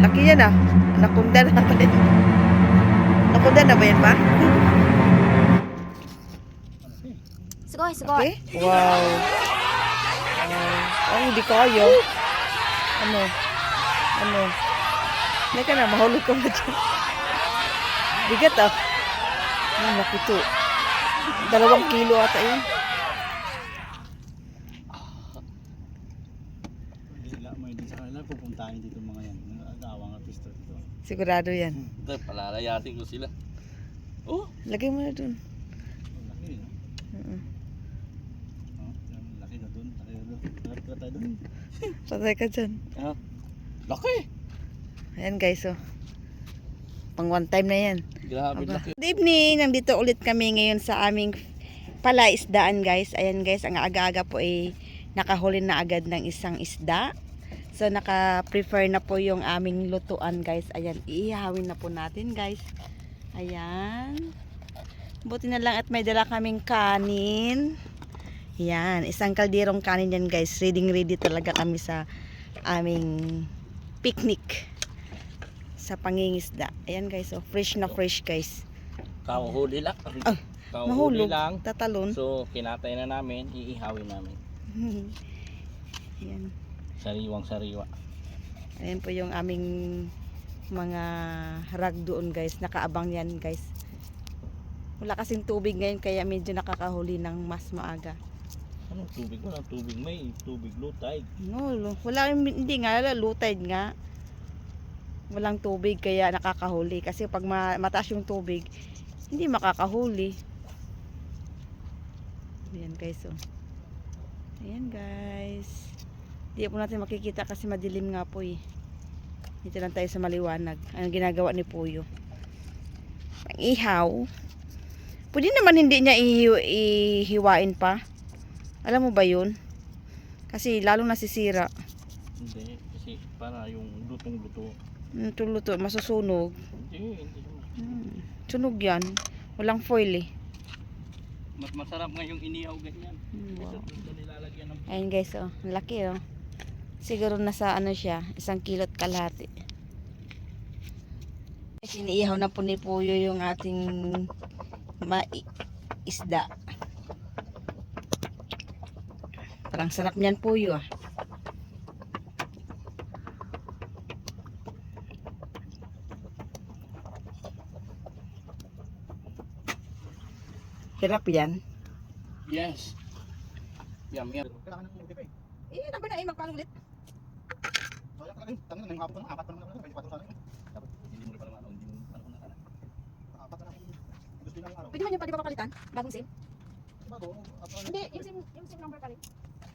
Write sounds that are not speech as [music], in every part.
Laki yan ah. Nakunda na pa yan. Nakunda na ba yan pa? Sugoi, sugoi. Okay. Wow. Ay, hindi kaya. Ano? Ano? Hindi ka na, mahulog ka ba dyan? Bigat ah. Ay, laki to. Dalawang kilo ata yun. Mo hindi sa kanila pupuntahin dito mga yan. Sigurado yan. Ito, palalayasin ko sila. Oh, Lagay mo na dun. Laki no? Mm-mm. Oh, laki na dun. Laki na dun. Tayo dun. Patay ka dyan. ah. Laki. Ayan guys, oh. Pang one time na yan. Grabe Aba. laki. Good evening! Nandito ulit kami ngayon sa aming palaisdaan guys. Ayan guys, ang aga-aga po ay nakahuli na agad ng isang isda. So naka-prefer na po yung aming lutuan guys. Ayan, iihawin na po natin guys. Ayan. Buti na lang at may dala kaming kanin. Yan, isang kalderong kanin yan guys. Ready ready talaga kami sa aming picnic sa pangingisda. Ayan guys, oh, fresh na fresh guys. Kauhuli lang. Ah, Kauhuli lang. tatalon. So, kinatay na namin, iihawin namin. [laughs] Ayan. Sariwang sariwa. Ayan po yung aming mga rag doon guys. Nakaabang yan guys. Wala kasing tubig ngayon kaya medyo nakakahuli ng mas maaga. Anong tubig mo? Anong tubig may? Tubig low tide. No, wala hindi nga low tide nga. Walang tubig kaya nakakahuli kasi pag ma- mataas yung tubig hindi makakahuli. Ayan guys oh. Ayan guys. Hindi po natin makikita kasi madilim nga po eh. Dito lang tayo sa maliwanag. Ang ginagawa ni Puyo. Ihaw. Pwede naman hindi niya ihi- ihiwain pa. Alam mo ba yun? Kasi lalong nasisira. Hindi. Kasi para yung lutong-luto. Mm, Tuluto, masusunog. Hindi, hindi. Hmm. Sunog yan. Walang foil eh. Mas masarap nga yung inihaw ganyan. Hmm, wow. Ayun guys, oh. Laki oh. Siguro nasa ano siya, isang kilot kalahati. Siniihaw na po ni Puyo yung ating isda. Parang sarap niyan Puyo ah. Hirap yan. Yes. Yum, yum. Kailangan ng UTP. Eh, number na eh, magpaano ulit? Talaga. Tangin na yung hapon ng apat pa naman. Pwede patro sana yun. Dapat hindi mo rin pala ano, hindi mo ano na sana. Apat na lang. Gusto lang araw. Pwede man yung pwede ba papalitan? Bagong SIM? Bago. at ano- Hindi, yung SIM, yung SIM number pa rin.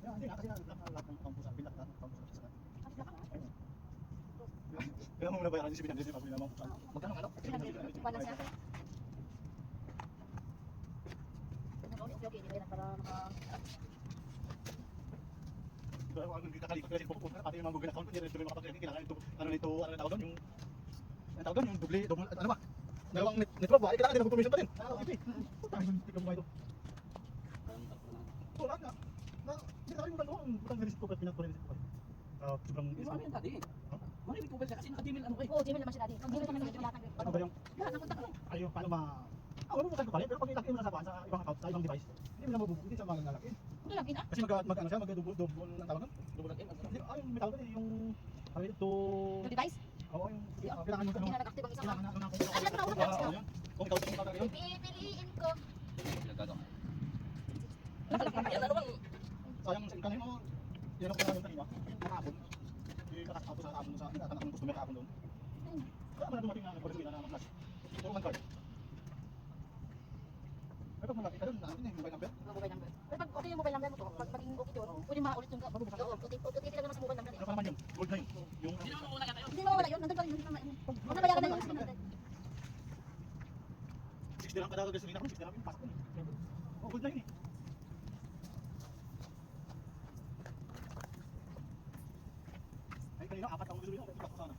Yan, Hindi nga kasi lahat ng kampusan. Bilat lahat ng kampusan. Kailangan mo muna bayaran yung 700 yung pabili mo. Magkano ano? Wala siya. Okay, okay, okay. Para maka... Pero kung hindi kakalikot kasi pupunta pati yung mga Google account, hindi rin tuloy makapag-training. Kailangan ito, ano nito, ano na tawag doon, yung, ano tawag doon, yung double, double, ano ba? Dalawang net, network ba? Eh, kailangan din ng confirmation pa din. Ah, okay. Putang, hindi ka buhay ito. Oo, lahat na. Na, hindi na yung ano, ang putang nilisip ko, ba't pinag-relisip ko? Ah, sobrang, Di ba ano yan dati? Marinig ko ba siya kasi naka-Gmail ano eh. Oo, Gmail naman siya dati. Ang Gmail naman siya ng ano ba yung, Lahat ng kontak mo. ayun, paano ma, ah, mabubukan ko pa rin, pero pag ilaki mo na sa kuwan, sa ibang account, sa ibang device, hindi mo na mabubukan, hindi siya malalaki. Ito lang, ina. Kasi mag, mag, ano siya, mag-double, double, ang tawag doon? Double ano? Hindi, ah, yung may tawag eh, yung, ano yun, to, Yung device. oo, yung, ah, kailangan mo, ano, Hindi na kailangan na, ano, account Ah, oo, yun. Kung ikaw sa mga yun, Pipiliin ko. Pinagagawa. Nakalaki yan. Ano bang? sayang sa kanina mo, yan ang kailangan kanina, nakapon. Yung nakasakapo sa kapon sa tinatanak ng customer kapon doon. Kaya mo na dumating na nagpapagawa na ng flash. Puro man card. Pero pag malaki ka doon, natin eh, mobile number. Mobile number. Pero pag okay yung mobile number mo to, pag maging okay yun, pwede maulit yung mabubukan. Oo, okay, okay, okay lang naman sa mobile number. Ano pa naman yun? Gold na yun. Yung, Hindi mawawala yun, nandun pa rin yun. Huwag na bayaran na yun. 60 lang kada gasolina ko, 60 lang yung pasok ko. Oh, gold na yun eh. Ay, kanina, apat akong gasolina, hindi ako sana.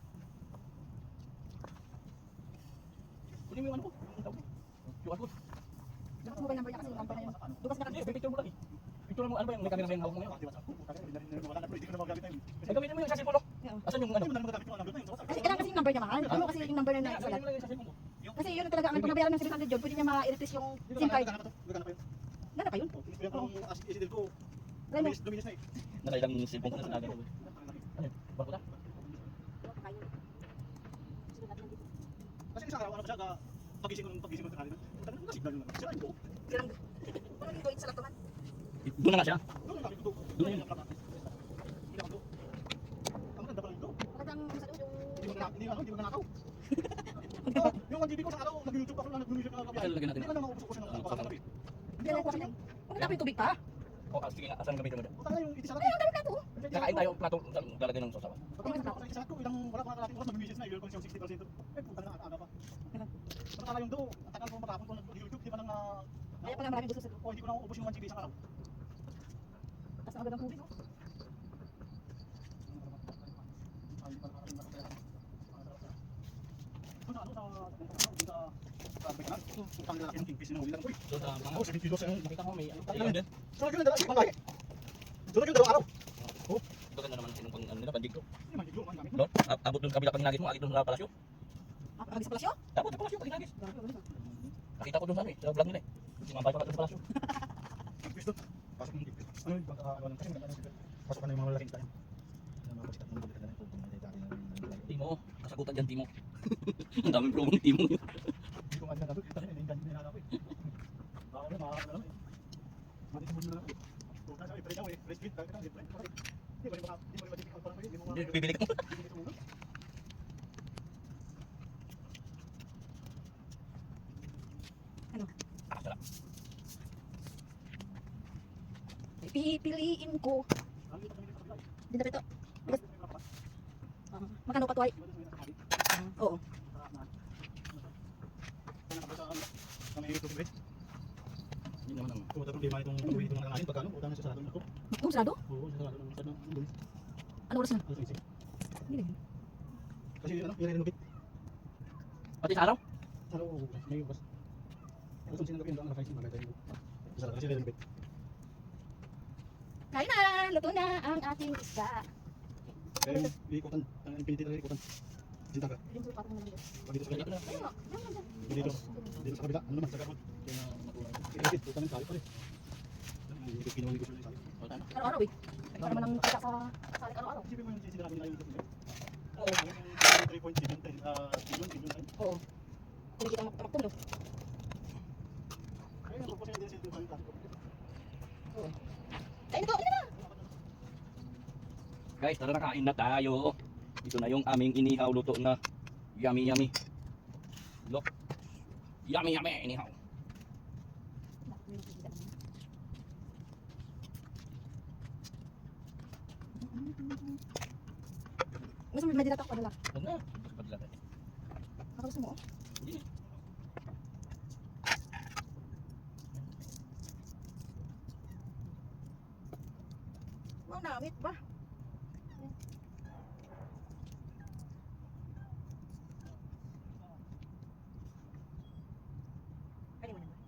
Kunin mo yung ano ko. Yung tawag ko. QR code. Dapat mobile number niya kasi yung number na yun. Dumas na Hindi, kasi. picture mo lang eh. Picture mo ano ba yung may camera ba yung hawak mo ngayon? Ah, di ba sa? Puta ka, hindi na rin wala na, pero hindi ko na magagamit na yun. Eh, gamitin mo yung sa cellphone. oh. Asan yung ano? Mo yung. Kasi kailangan kasi number niya, mahal. Ano kasi yung number na nakasulat? Kasi yun talaga, ang pagbabayaran ng 700 yun, pwede niya ma-replace yung SIM card. Gagana pa to. Gagana pa yun. Yun? Oh, Yung yung as isidil ko. Mo. Duminis na eh. Nakailang cellphone ko na sa lagay. Ano? Bago na? Kasi isang araw ano pa siya, pagising ko nung pagising ko ng kanina. Talagang nasignal yun. Sira yung buo. Sirang. Ano yung tuwid sa laptopan? Doon na nga siya. Hindi ako. Ang Hindi mo nanakaw. Yung 1 GB ko sa araw, nag-YouTube ako lang, nag-music ako Ay, lagyan natin. Hindi man maubos ko siya ng kapakalabi. Hindi na kuha siya. Huwag na yung tubig pa. O, ah, sige nga, asan gamitin mo dyan? Puta na yung itisara Ay, ang dami plato. Kakain tayo, plato, ng sasawa? Pagkakas na ako sa itisara ko, ilang wala pa nakalating oras, mag-message na, ilang ko siyang 60%. Eh, puta na, aga pa. Pagkakala yung do, ang tagal ko makapon ko nag-YouTube, di ba nang na... Kaya pala maraming gusto sa Oh, hindi ko na ubos yung 1 GB isang araw. Tapos na magandang tubig. oh. Doon sa sa... doon sa... sa Bekanan, utang lalaki ng kingfish na huli lang. Uy, Doon sa mga... 7 kilos yan. Nakita mo, may tayo din. So, yun ang dala, ibang lahi. So, yun ang dalawang araw. Doon na naman yung pang nila, pandig ko. Hindi man, hindi man, gamit. Doon, ab- abot doon kabila pag nagis mo, agit doon sa palasyo. Sa palasyo? Abot sa palasyo pag nagis. Nakita ko doon sa ano eh, sa vlog nila eh. Sumabay pa ka doon sa palasyo. Pasok ng kingfish. Ano yung baka lang kasi. Pasok na yung mga lalaking tayo. Ano Timo, kasagutan dyan Timo. [laughs] Ang daming promo ni Timo. Hindi ko nga nagagawa. Kasi hindi ganyan nila ako eh. Baka na, makakala lang eh. Mati sa mundo na lang eh. Kung nasa i-try daw eh. Meat, dahil ka. Kasi, Di ba rin maka- di ba rin matipikal pa mo mga- Bibili ka. Bibili sa mundo. Ah, sarap. Pipiliin ko. Ang liit ng kapila eh. Din na ito. Di ba rin maka- Ah, Magkano pa tuway? di ba rin may nakahabit? Oo. Sarap na. Kaya nakabasa ka sa may YouTube eh. Yun naman ang... Kung problema itong pag-uwi itong nakakain, pagkano, utang na sa sarado ng ako. Kung sarado? Oo, sa sarado. Ano oras na? Alas 11. Hindi rin. Kasi ano, i-renovate. Pati sa araw? Sa araw. May bukas. Alas 11 ng gabi, ang 5, maganda yung sa sarado. Kasi i-renovate. Kain na! Luto na ang ating isda. Eh, ikutan. Ang infinity talaga ikutan. Sinta ka. Yung dito. Dito sa kabila. Dito. Ayun. Dito. Dito sa kabila. Ano naman, sa gabon. Kaya matulog. Inipit, utang ng sali pa rin. Inipit, kinuha ni gusto ng sali. O, tama. Araw-araw eh. Para naman ang kita sa salik araw-araw. Isipin mo yung sinabi nila yung. Oo. Yung 3.7 ah, billion, billion na yun. Oo. Hindi kita magtulo. Kaya yung purpose niya din sa YouTube. Kain na to! Kain na! Guys, tara na kain na tayo. Ito na yung aming inihaw luto na yummy yummy. Look. Yummy yummy inihaw. Dito ako padala. Huwag na. Padala tayo. Nakagusto mo? oh. Hindi. Namit ba? Kaya mo naman.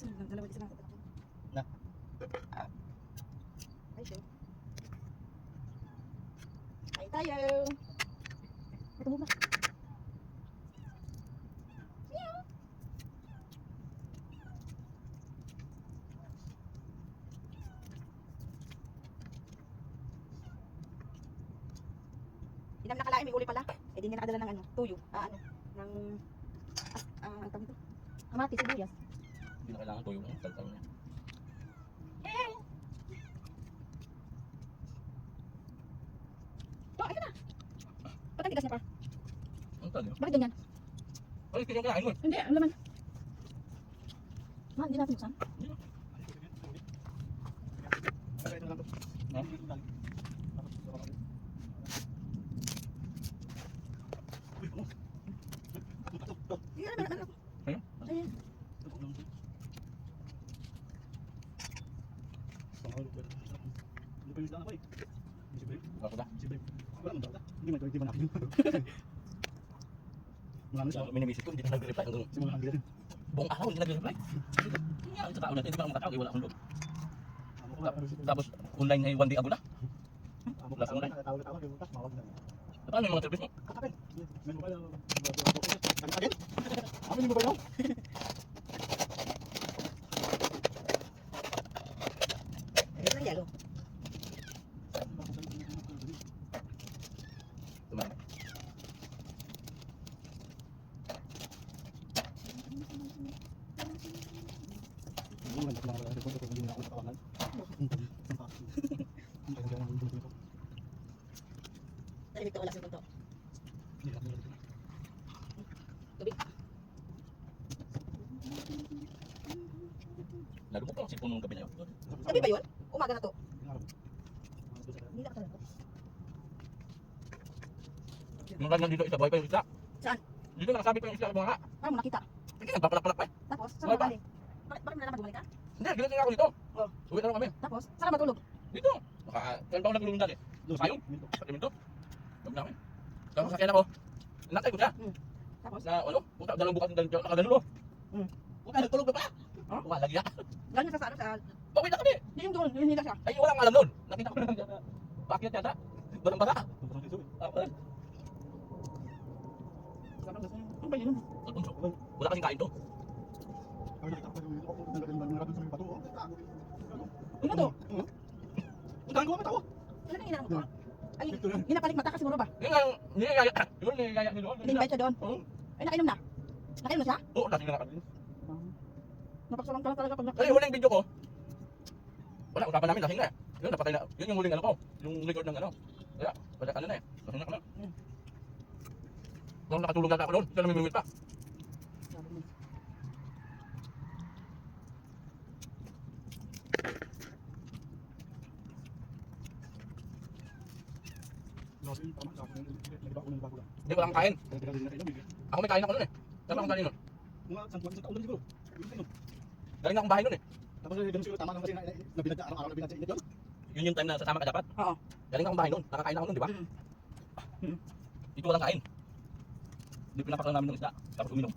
Isa lang, dalawa isa lang. Na. Ay, siya. Kain tayo. Ito muna. Meow. Hindi namin nakalain, may uli pala. Eh, di niya nakadala ng ano, tuyo. Ah, ano, ng, ah, ah, ang tawag ito. Amati, sibuyas. Hindi na kailangan tuyo ng taltal niya. Oh, ayun na. Ba't ang tigas niya pa? Ang tal Bakit ganyan? Ay, kaya kailangan mo eh. Hindi, ang laman. Ma, hindi natin buksan. Kaya ito lang to. Ha? Uy, ano? Ito, ito. Hindi naman, ano. Ayun. Ayun. Ito, ano? Panghalo ko. Ano pa yung isda na pa eh? Siyempre, Ako na. siyempre. Wala mong data. Hindi man, hindi man natin yun. Wala na siya. So, minimisit ko, hindi na nag-reply hanggang Simula ang gilid. buong araw, hindi nag-reply. Kaya sa tao natin, hindi pa ako makatawag, eh, wala akong loob. Ano. Tapos, online ay one day ago na. Last nga, online. Paano yung mga service mo? Kakapin. Kami again? Amin yung mobile mo? [laughs] Ito ng yellow. Tumama. Tahimik to, wala sa to. Lalo mo pa ang sipon nung gabi na yun. Sabi ba yun? Umaga na to. Hindi na kasalanan ko. Nung kanya dito isa, buhay pa yung isla. Saan? Dito nakasabi pa yung isla sa mga. Paano mo nakita? Sige, nagpapalak-palak pa eh. Tapos, saan Wala pa. galing? Bakit bakit mo nalaman bumalik ka? Hindi, ginagawa ako dito. Oh. Uwi na kami. Tapos, saan ka matulog? Dito. Naka, saan pa ako nagulong dati? Ayun. Sa Kiminto. Sabi namin. Tapos sakyan ako. Nakay ko siya. Tapos, Na ano, puta, dalawang bukas ng dalawang nakaganulo. Hmm. Puta, nagtulog na pa. Huh? Wala lagi galing siya sa ano sa... Okay na kami. Yung doon, yung hila siya. Ay, walang alam nun. Nakita ko lang. Bakit yata? Barang. Ah, wala. Ano ba yun? Wala kasing kain to. Ano to? Ang ko mga tao. Ano nang inano mo to? Ay, ginapalik mata ka siguro ba? Yun ang niyayaya. Yun niyayaya ni doon. Ini-invite siya doon. Oo. Ay, nakainom na. Nakainom na siya? Oo, dati na nakakain. Napagsurang ka lang talaga pag nakainom. huling video ko, wala, usapan namin, lasing na eh. Yun, napatay na. Yun yung huling ano ko. Yung record ng ano. Kaya, wala ka na eh. Lasing na ka na. Hmm. Nung nakatulog na ako doon, siya namimimit pa. Hindi, walang kain. Ako may kain ako noon eh. Saan ako galing nun? Mga sampuan sa taon na siguro. Galing akong bahay noon eh. Tapos ganun siguro tama lang kasi na na binadya araw-araw na binadya init yun. Yun yung time na sasama ka dapat. Oo. Galing akong bahay noon. Nakakain ako noon, di ba? Mm. Dito walang kain. Hindi pinapakalan namin ng isda. Tapos uminom.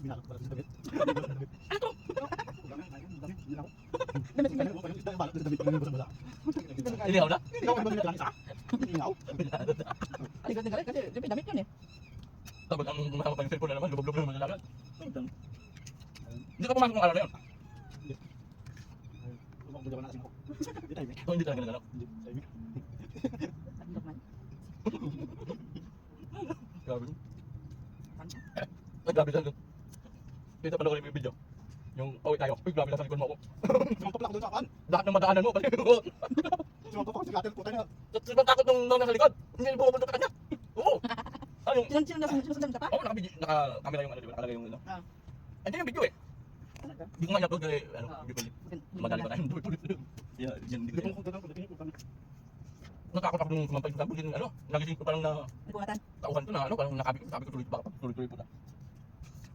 Ano. Inihaw na. Hindi ako ba lang isa? Ingaw. Ay, galing kasi ba damit yun eh. Tapos ang mahama pa yung cellphone na naman. Lubog-lubog na naman sa lagat. Hindi ka pumasok ng araw na yun. Tumakbo na natin ako. Hindi tayo. Hindi talaga nagalaw. Hindi tayo. Ano? Grabe. Ay, grabe lang. Kita pa yung video. Yung pauwi tayo. Uy, grabe lang sa likod mo ako. Sumangkap lang doon sa kan. Lahat ng madaanan mo. Sumangkap ako sa katil ko tayo. Sobrang takot nung nung nasa likod. Hindi pupunta sa kanya. Oo. Ano yung... Sino nasa susundan ka pa? Oo, naka-video. Naka-camera yung ano, di ba? Nakalagay yung ano. Ah. Hindi yung video eh. Talaga? Hindi ko nga i-upload kasi ano, hindi ko Hindi Madali na. pa tuloy-tuloy. Yeah, yan hindi ko Hindi ko kung kung kung Natakot ako nung sumampay sa tapos ano, nagising ko parang na Nagbuhatan. tauhan ko na ano, parang nakabi ko, sabi ko tuloy baka tuloy-tuloy po na.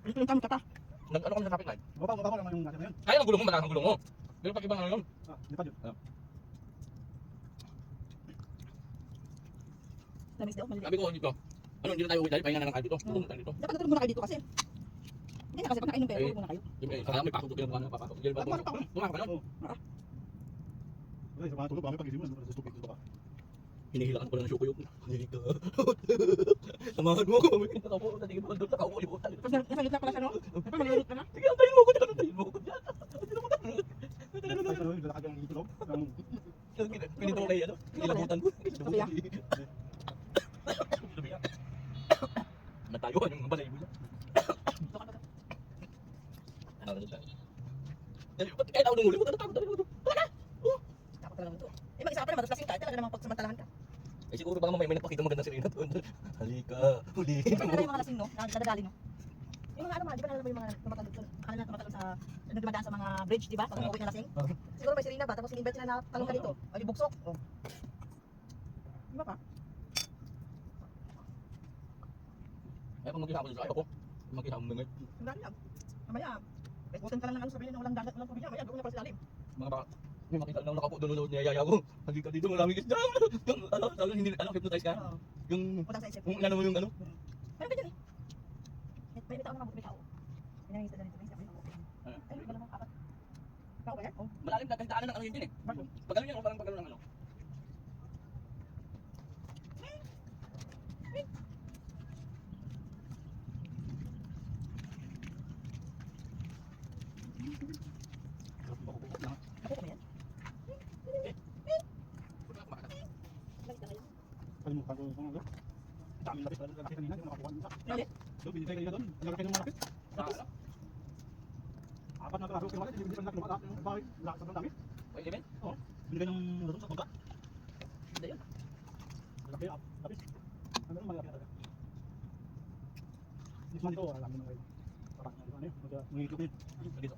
Yung kami ka pa. Nag ano kami sa traffic light. Baba, baba ko naman yung nasa na yun. Kaya ang gulong mo, malakas ang gulong mo. Pero pag ibang ano yun, Ah, di pa yun. Lamis daw, maliliit. sabi ko dito, ano, hindi na tayo uwi tayo, pahinga na lang tayo dito. Tulong na tayo dito. Dapat natulog muna kayo dito kasi. Hindi na kasi pag nakainom kayo, Ay. tulog muna kayo. Eh, saka may pasok doon, ano, papasok. Diyan ba? Pumasok pa ako. Pumasok ka nun. Wala, sa mga tulog, baka pag-isip mo, sa stupid ko ba? Hinihilakan ko lang ng syuko yung hilig ka. [laughs] Samahan mo ako. Nakaupo ko, natigil mo doon, nakaupo, libutan. Tapos nasa nasa gitna pala siya, no? Tapos malulunod ka na. Sige, antayin mo ako, dyan, antayin mo ako dyan. Ay, sa yun, lalakad yung itulog. Ang- Pinito ko kay ano, nilabutan ko. Sabihan. Sabihan. Natayuan yung balay mo. Ka? Ano siya? Eh, ba't kahit ako nung huli, ba't natakot na rin ako? Takot talaga ito. Eh, mag-isa ka pala, mataslasing ka. Talaga namang pagsamantalahan ka. Eh siguro baka mamaya may nagpakita maganda si Rina doon. [laughs] Halika, huli mo. meron yung mga lasing, no? Na nadadali, no? Yung mga ano, mga, di ba nalala mo yung mga tumatalon doon? Akala na tumatalon sa, nung dumadaan sa mga bridge, di ba? Pag umuwi na lasing. Ah. Siguro may sirena ba? Tapos in-invite sila na talong ka dito. O, yung buksok. Oh. Di ba pa? Eh kung mag-isa ako dito, ayoko. Mag-isa ako mga Ang dami lang. Mamaya, eh, butan ka lang ng ano sabihin na walang dagat, walang tubig yan. Mamaya, doon na pala sa lalim. mga baka may makita lang nakaupo doon doon niyayaya ko. Halika dito, maraming isda. Yung ano, tawag hindi ano, hypnotize ka. Oo. Yung Utang sa isip. kung ano mo yung ano. Meron ka dyan eh. May, may tao naman, may tao. May nangista dyan ito. May tao. Ah. Ay, wala nang apat. Tao ba yan? Oh. Malalim na kasi daanan ng ano yun din eh. Pag ano yan, parang pag ano ng ano. Ako ko yan. Kalimutan ko kung ano. Dami lapis pala lalaki kanina, yung nakakuha ng isa. Ulit? Doon, binigay kanina doon. Ang lalaki ng mga lapis. Tapos, Apat na klaro kinuha, hindi pa na kinuha. Yung bakit, lakas ng dami. Pwede ba? Binigay ng doon sa tungga. Hindi yun. Malaki, ah, lapis. Ano yung malaki talaga. This man ito, alam mo na kayo. Parang ano yun, mag- mangitlog na yun. Dito.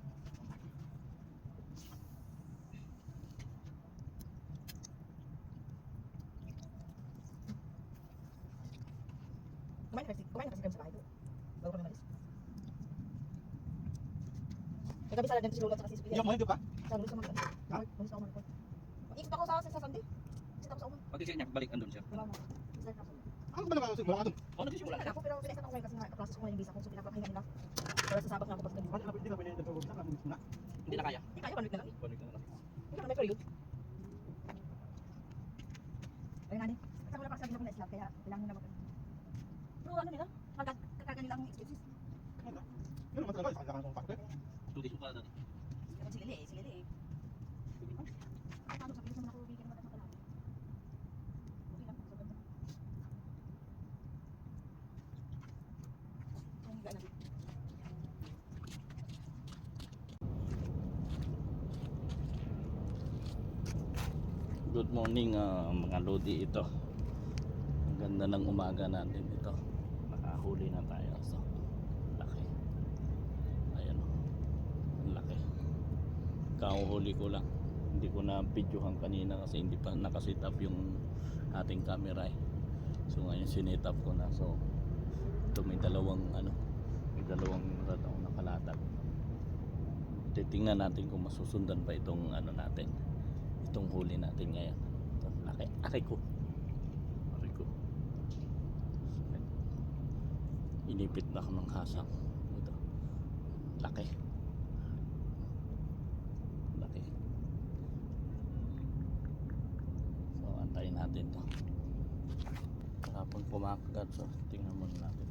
kumain na kasi, kumain na kasi kami sa bahay ko. Bago kami malis. Kagabi sa dyan si Lolo at saka si Hindi Sophia. ako mahal, di ba? Sa Lolo sa mga Ha? Malis ako malikot. Mag-ikot ako sa, sa Sunday. Sit ako sa uma. Pag niya, balik andun siya. Wala mo. Start na ako. Ano ba naman, wala ka doon? Oh, nagsisimula Wala na. ako pero pinesa ako ngayon kasi nga kaklase ko ngayon yung visa ko. So pinapakahinga nila. Pero sa sabat nga ako pag Ano, ano, hindi ka pwede nagpapagod na, ano, na. Hindi na kaya. Hindi kaya, one week na lang. Balik na lang. Hindi ka na may period. Ayun nga din. Kasi wala pa sabi na ko na Islam kaya kailangan mo na mag Pero ano nila? Magkakaga nila ang expenses. Yun naman talaga, kailangan kong pakte. Two days pa dati. Kasi sila eh, sila eh. Ano sa pilis naman ako bigyan naman ng kalahati. Okay lang, sa ganda. Ang gana. Good morning ah, mga lodi ito. Ang ganda ng umaga natin ito. Nakahuli na tayo. So, laki. Ayan o. Ang laki. Kahuhuli ko lang. Hindi ko na videohan kanina kasi hindi pa nakasit up yung ating camera eh. So ngayon sinit up ko na. So ito may dalawang ano, may dalawang radaw na kalatag. Titingnan natin kung masusundan pa itong ano natin itong huli natin ngayon. Laki. Aray ko. Aray ko. Inipit na ako ng hasang. Ito. Laki. Laki. So, antayin natin to. Kapag kumakagat, so, tingnan muna natin.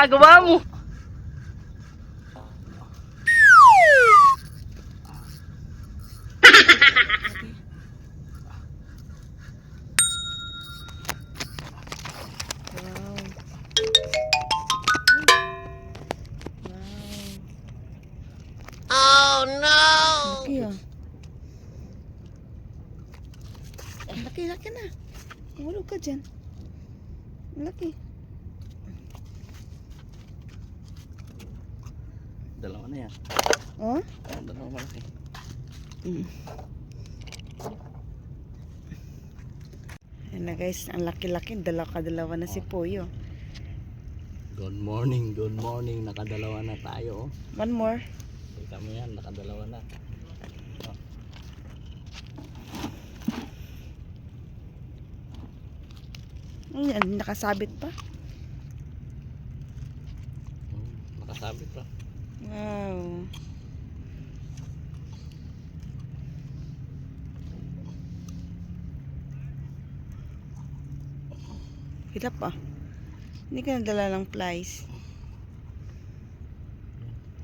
Ginagawa mo. Wow. Wow. Oh no. Laki ah. Laki, laki na. Mahulog ka dyan. Laki. Dalawa na yan. Oh? Oh, dalawa malaki. Ayan na guys, ang laki-laki. Dalawa kadalawa na si Puyo. Good morning, good morning. Nakadalawa na tayo. oh. One more. Kita mo yan, nakadalawa na. Ayan, nakasabit pa. Hmm, nakasabit pa. Wow. Hilap ah. Hindi ka nadala ng flies.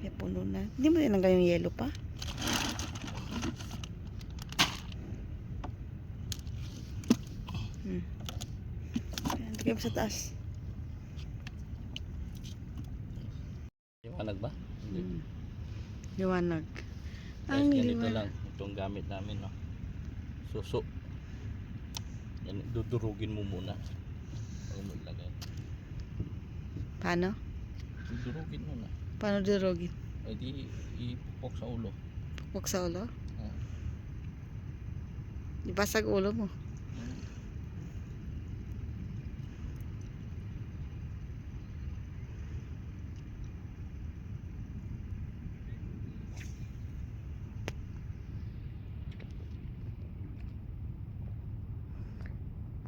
May puno na. Hindi mo tinanggal yung yellow pa? Hmm. Hindi mo sa taas. Liwanag ba? Hindi. Hmm. Liwanag. Ang yes, ganito lang itong gamit namin no. Suso. Yan, dudurugin mo muna. Mo ilagay. Paano? Dudurugin mo na. Paano durogin? Ay di, ipupok sa ulo. Pukpok sa ulo? Ah. Ibasag ulo mo.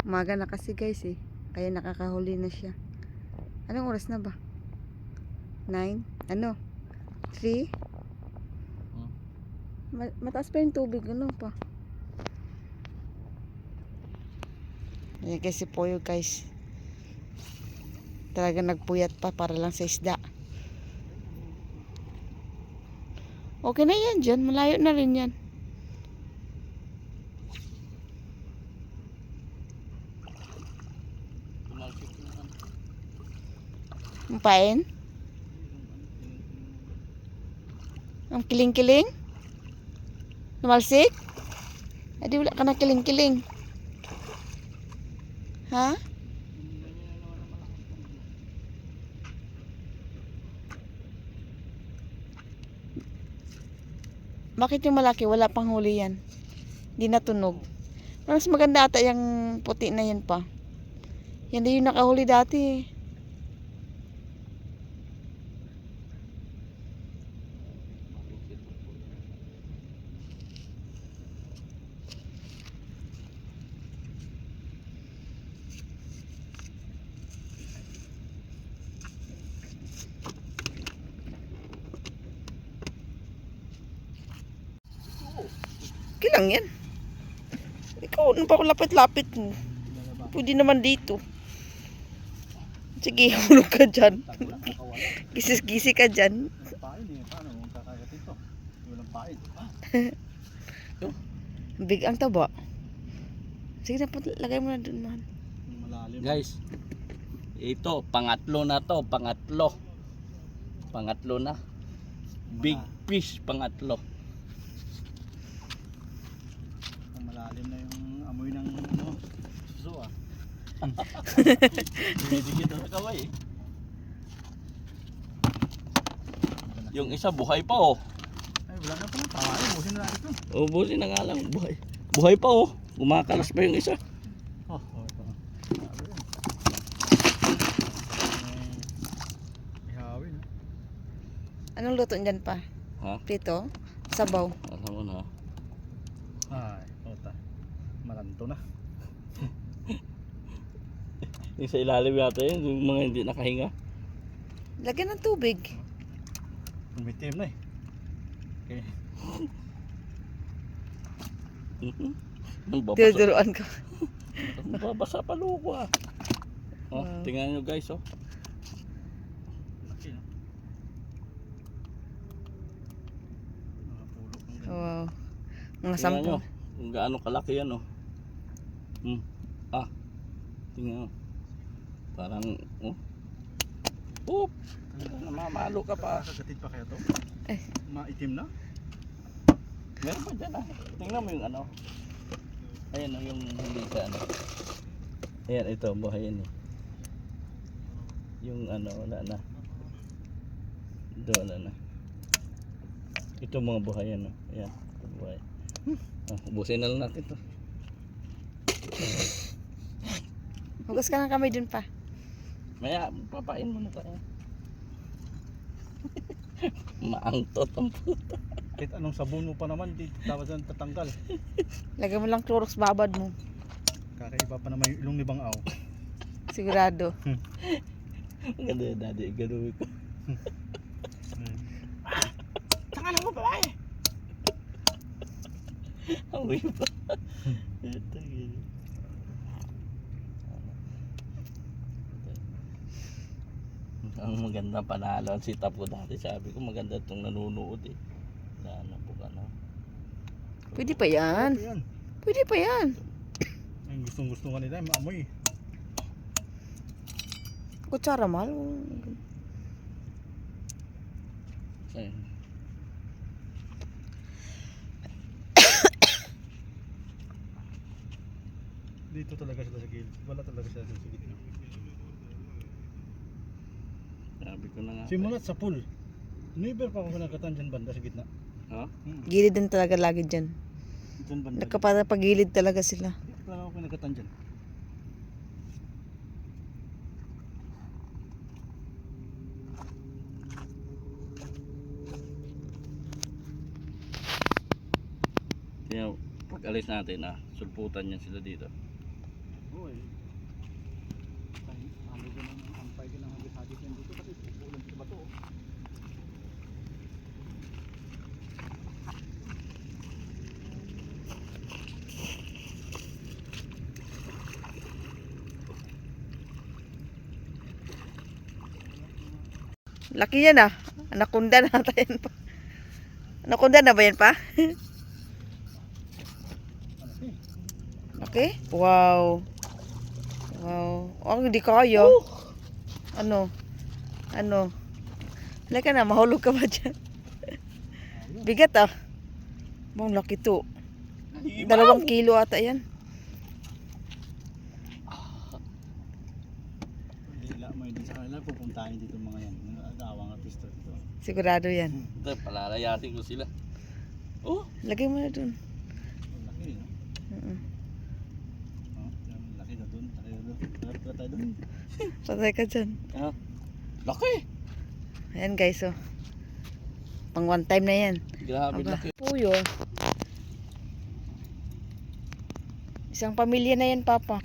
Umaga na kasi guys eh. Kaya nakakahuli na siya. Anong oras na ba? 9? Ano? 3? Hmm. Ma- mataas pa yung tubig. Ano pa? Ayan kasi Poyo guys. Talaga nagpuyat pa para lang sa isda. Okay na yan dyan. Malayo na rin yan. Tumalsik yung ano. Umpain? Ang kiling-kiling? Numalsik? Adi wala ka na kiling-kiling. Ha? Bakit yung malaki wala pang huli yan? Di natunog. Mas maganda ata yung puti na yan pa. Yan din yung nakahuli dati eh. Okay lang yan. Ikaw, ano pa ako lapit-lapit mo? Pwede naman dito. Sige, [laughs] hulog ka dyan. Gisis-gisi ka dyan. Pain. Paano kung kakagatin to? Walang pain. Big ang taba. Sige na, lagay mo na dun, man. malalim. Guys, ito, pangatlo na to, pangatlo. Pangatlo na. Big fish, pangatlo. Ang malalim na yung amoy ng ano, suso ah. Dinidikit na kaway eh. Yung isa buhay pa oh. Ay, wala na pala. Pain. Busin na natin ito. Ubusin na nga lang, buhay. Buhay pa oh. Kumakalas pa yung isa. Oh, oh yun. Eh, ihawin. Anong luto dyan pa? Ha? Prito? Sabaw? Alam mo na. Ay, ota. Malanto na. Yung sa ilalim yata yun, yung mga hindi nakahinga. Lagyan ng tubig. Tumitim na eh. Okay. Mhm. Babasa, Tinuduruan ang [laughs] babasa pa loko ah. Oh, Wow. tingnan nyo guys oh. Wow. Mga Tingnan sampo. nyo kung gaano kalaki yan oh. Hmm. Ah. Tingnan nyo. Parang oh. Oop! Namamalo ka pa. Kakagatin pa kaya to? Eh. Maitim na? Meron pa dyan ah. Tingnan mo yung ano. Ayan oh, yung hindi ka ano. Ayan, ito, buhay yan eh. Yung ano, wala na. Ito, wala na. Ito mga buhay yan oh. Ayan, ito buhay. Ah, ubusin na lang natin to. Hugas ka ng kamay dun pa. Maya, papain mo na tayo. [laughs] Maangtot ang puta. Kahit anong sabon mo pa naman, di dapat yan tatanggal. Lagyan mo lang Clorox babad mo. Kakaiba pa naman yung ilong ni Bang Aw. Sigurado. [laughs] Maganda yan, daddy. Ganun ko. [laughs] Lang mo babae! Amoy pa. Ito yun. Ang maganda panalo ang sitap ko dati. Sabi ko maganda itong nanunood eh. Sana po ka na. Pwede pa yan. Pwede pa yan. Ang gustong gusto nga nila, maamoy. Kutsara, mahal. Ayun. Dito talaga sila sa gilid. Wala talaga sila sa gilid. Sabi ko na nga. Simulat sa pool. Never pa ako nakatan dyan banda sa gitna. Ha? Hmm. Gilid din talaga lagi dyan. Dyan banda. Nakapagilid talaga sila. Dito lang ako nakatan dyan. Kaya pag alis natin ah, sulputan niya sila dito. Oo eh. Ano din ang ampay din ang hagis-hagis yan dito kasi ulan sa bato. oh. Laki yan ah. Anakunda na [laughs] ata yan pa. Anakunda na ba yan pa? Laki? Wow. Wow. Oh, hindi kaya. Ano? Ano? Halika na, mahulog ka ba dyan? [laughs] Bigat ah. Bang laki to. Dalawang kilo ata yan. Hindi lang mo din sa kanila pupuntahin dito mga yan. Mga agawang artista dito. Sigurado yan. Ito, palalayasin ko sila. Oh, Lagay mo na dun. Laki no? Mm-mm. Oh, laki na doon. Laki na ka tayo doon. [laughs] Patay ka dyan. ah, laki. Ayan guys, oh. Pang one time na yan. Grabe Aba. laki. Puyo. Isang pamilya na yan, Papa.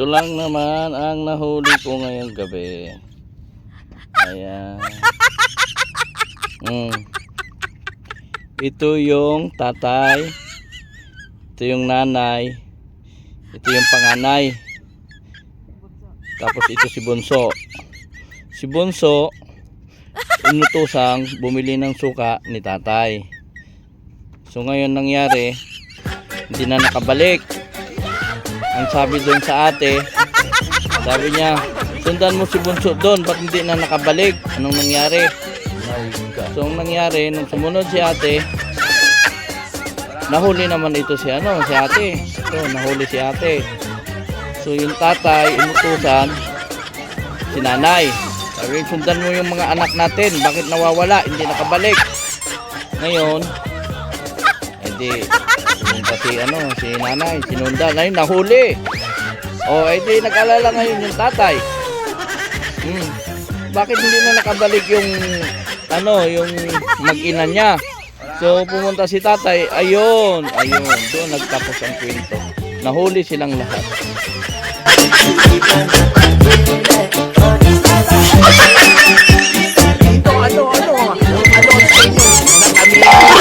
Ito lang naman ang nahuli ko ngayong gabi. Ayan. Mm. Ito yung tatay. Ito yung nanay. Ito yung panganay. Tapos ito si Bunso. Si Bunso, inutusang bumili ng suka ni tatay. So ngayon nangyari, hindi na nakabalik. Ang sabi doon sa ate, sabi niya, sundan mo si Bunso doon, ba't hindi na nakabalik? Anong nangyari? So, ang nangyari, nung sumunod si ate, nahuli naman ito si ano, si ate. So, nahuli si ate. So, yung tatay, inutusan, si nanay. Sabi, sundan mo yung mga anak natin, bakit nawawala, hindi nakabalik. Ngayon, edi, si ano, si nanay, sinundan. Ayun, nahuli. O, oh, eh, edi nag-alala ngayon yung tatay. Hmm. Bakit hindi na nakabalik yung ano, yung mag-ina niya? So pumunta si tatay, ayun, ayun, doon nagtapos ang kwento. Nahuli silang lahat. Ito, ano, ano, ano, ano, ano,